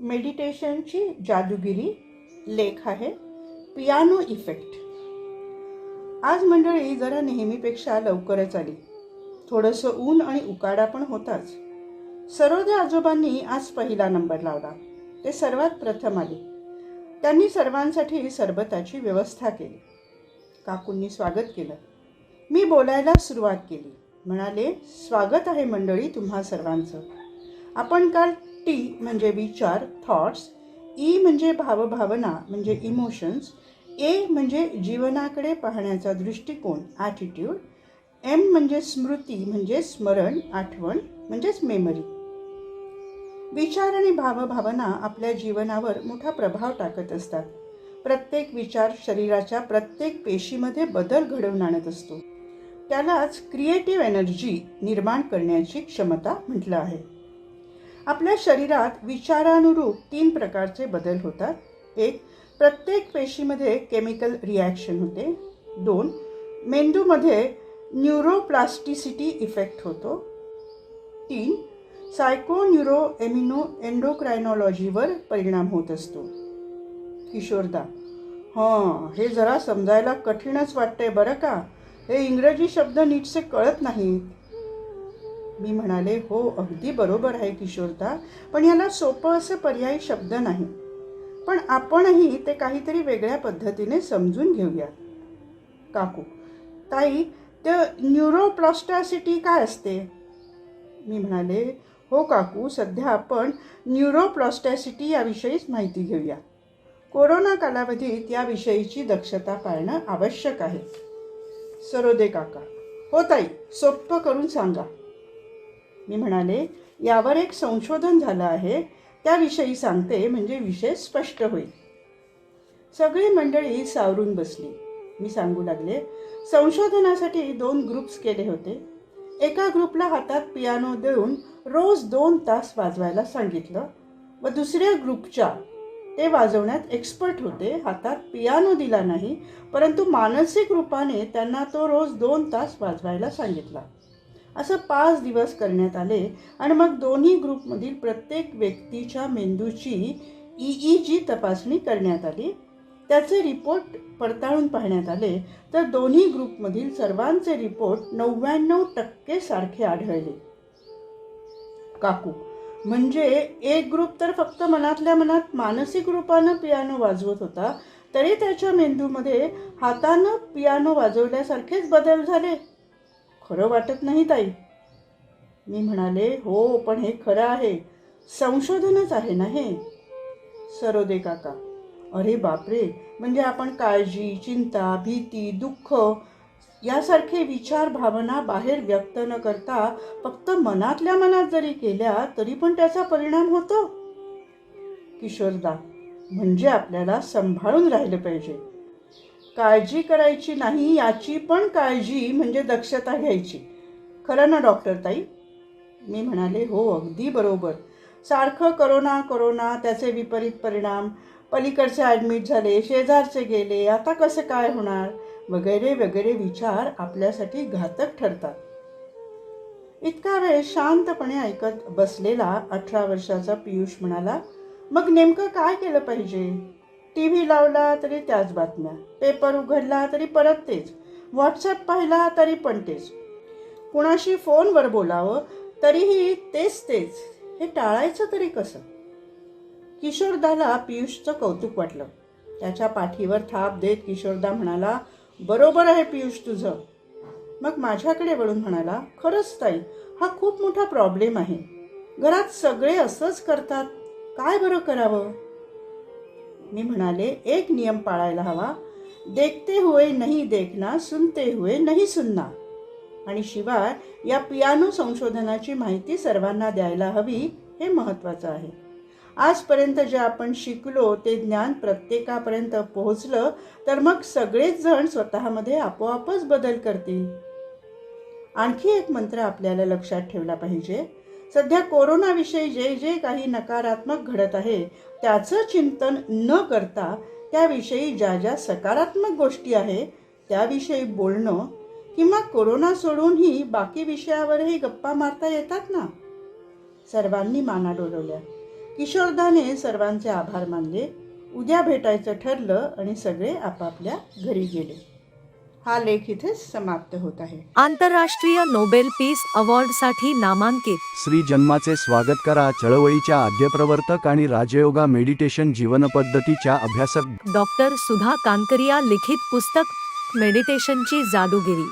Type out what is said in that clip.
मेडिटेशनची जादूगिरी लेख आहे. Piano effect आज मंडळी जरा नेहमीपेक्षा लवकरच आली. थोडंसं ऊन आणि उकाडा पण होताच. सरोदे आजोबांनी आज पहिला नंबर लावला. ते सर्वात प्रथम आले. त्यांनी सर्वांसाठी सरबताची व्यवस्था केली. काकूंनी स्वागत केलं. मी बोलायला सुरुवात केली. म्हणाले स्वागत आहे मंडळी तुम्हा सर्वांचं. आपण काल टी म्हणजे विचार थॉट्स ई म्हणजे भावभावना म्हणजे इमोशन्स ए म्हणजे जीवनाकडे पाहण्याचा दृष्टिकोन ॲटिट्यूड एम म्हणजे स्मृती म्हणजे स्मरण आठवण म्हणजेच मेमरी विचार आणि भावभावना आपल्या जीवनावर मोठा प्रभाव टाकत असतात. प्रत्येक विचार शरीराच्या प्रत्येक पेशीमध्ये बदल घडवून आणत असतो. त्यालाच क्रिएटिव्ह एनर्जी निर्माण करण्याची क्षमता म्हटलं आहे. आपल्या शरीरात विचारानुरूप तीन प्रकारचे बदल होतात. एक प्रत्येक पेशीमध्ये केमिकल रिॲक्शन होते. दोन मेंदूमध्ये न्यूरोप्लास्टिसिटी इफेक्ट होतो. तीन सायको न्यूरो एमिनो एन्डोक्रायनॉलॉजीवर परिणाम होत असतो. किशोरदा हां हे जरा समजायला कठीणच वाटतंय बरं का? हे इंग्रजी शब्द नीटसे कळत नाहीत. मी म्हणाले हो अगदी बरोबर आहे किशोरदा पण याला सोपं असं पर्यायी शब्द नाही. पण आपणही ते काहीतरी वेगळ्या पद्धतीने समजून घेऊया. काकू ताई ते न्यूरोप्लॉस्टॅसिटी काय असते? मी म्हणाले हो काकू सध्या आपण न्यूरोप्लॉस्टॅसिटी याविषयीच माहिती घेऊया. कोरोना कालावधीत याविषयीची दक्षता पाळणं आवश्यक आहे. सरोदे काका. हो ताई सोप्पं करून सांगा. मी म्हणाले यावर एक संशोधन झालं आहे. त्याविषयी सांगते म्हणजे विषय स्पष्ट होईल. सगळी मंडळी सावरून बसली. मी सांगू लागले संशोधनासाठी दोन ग्रुप्स केले होते. एका ग्रुपला हातात पियानो देऊन रोज दोन तास वाजवायला सांगितलं व दुसऱ्या ग्रुपच्या ते वाजवण्यात एक्सपर्ट होते हातात पियानो दिला नाही परंतु मानसिक रूपाने त्यांना तो रोज दोन तास वाजवायला सांगितला. असं पाच दिवस करण्यात आले आणि मग दोन्ही ग्रुपमधील प्रत्येक व्यक्तीच्या मेंदूची ई ई जी तपासणी करण्यात आली. त्याचे रिपोर्ट पडताळून पाहण्यात आले तर दोन्ही ग्रुपमधील सर्वांचे रिपोर्ट नव्याण्णव टक्के सारखे आढळले. काकू म्हणजे एक ग्रुप तर फक्त मनातल्या मनात मानसिक रूपानं पियानो वाजवत होता तरी त्याच्या मेंदूमध्ये हातानं पियानो वाजवल्यासारखेच बदल झाले. खरं वाटत नाही ताई. मी म्हणाले हो पण हे खरं आहे. संशोधनच आहे ना हे? सरोदे काका अरे बापरे! म्हणजे आपण काळजी चिंता भीती दुःख यासारखे विचार भावना बाहेर व्यक्त न करता फक्त मनातल्या मनात जरी केल्या तरी पण त्याचा परिणाम होतो? किशोरदा म्हणजे आपल्याला सांभाळून राहिलं पाहिजे. काळजी करायची नाही याची पण काळजी म्हणजे दक्षता घ्यायची. खरं ना डॉक्टर ताई? मी म्हणाले हो अगदी बरोबर. सारखं करोना करोना त्याचे विपरीत परिणाम. पलीकडचे ॲडमिट झाले शेजारचे गेले आता कसं काय होणार? वगैरे वगैरे विचार आपल्यासाठी घातक ठरतात. इतका वेळ शांतपणे ऐकत बसलेला अठरा वर्षाचा पियुष म्हणाला मग नेमकं काय केलं पाहिजे? टी व्ही लावला तरी त्याच बातम्या. पेपर उघडला तरी परत तेच. व्हॉट्सॲप पाहिला तरी पण तेच. कुणाशी फोनवर बोलावं तरीही तेच तेच. हे टाळायचं तरी कसं? किशोरदाला पियुषचं कौतुक वाटलं. त्याच्या पाठीवर थाप देत किशोरदा म्हणाला बरोबर आहे पियुष तुझं. मग माझ्याकडे वळून म्हणाला खरंच ताई हा खूप मोठा प्रॉब्लेम आहे. घरात सगळे असंच करतात. काय बरं करावं? मी म्हणाले एक नियम पाळायला हवा. देखते हुए नाही देखना सुनते हुए नाही सुनना. आणि शिवाय या पियानो संशोधनाची माहिती सर्वांना द्यायला हवी हे महत्त्वाचं आहे. आजपर्यंत जे आपण शिकलो ते ज्ञान प्रत्येकापर्यंत पोहोचलं तर मग सगळेच जण स्वतःमध्ये आपोआपच बदल करतील. आणखी एक मंत्र आपल्याला लक्षात ठेवला पाहिजे. सध्या कोरोनाविषयी जे जे काही नकारात्मक घडत आहे त्याचं चिंतन न करता त्याविषयी ज्या ज्या सकारात्मक गोष्टी आहे त्याविषयी बोलणं किंवा कोरोना सोडूनही बाकी विषयावरही गप्पा मारता येतात ना? सर्वांनी माना डोलवल्या. किशोरदाने सर्वांचे आभार मानले. उद्या भेटायचं ठरलं आणि सगळे आपापल्या घरी गेले. हा लेख इथे समाप्त होत आहे. आंतरराष्ट्रीय नोबेल पीस अवॉर्डसाठी नामांकित. श्री जन्माचे स्वागत करा चळवळीच्या आद्यप्रवर्तक आणि राजयोगा मेडिटेशन जीवनपद्धतीच्या अभ्यासक डॉक्टर सुधा कानकरिया लिखित पुस्तक मेडिटेशनची जादूगिरी.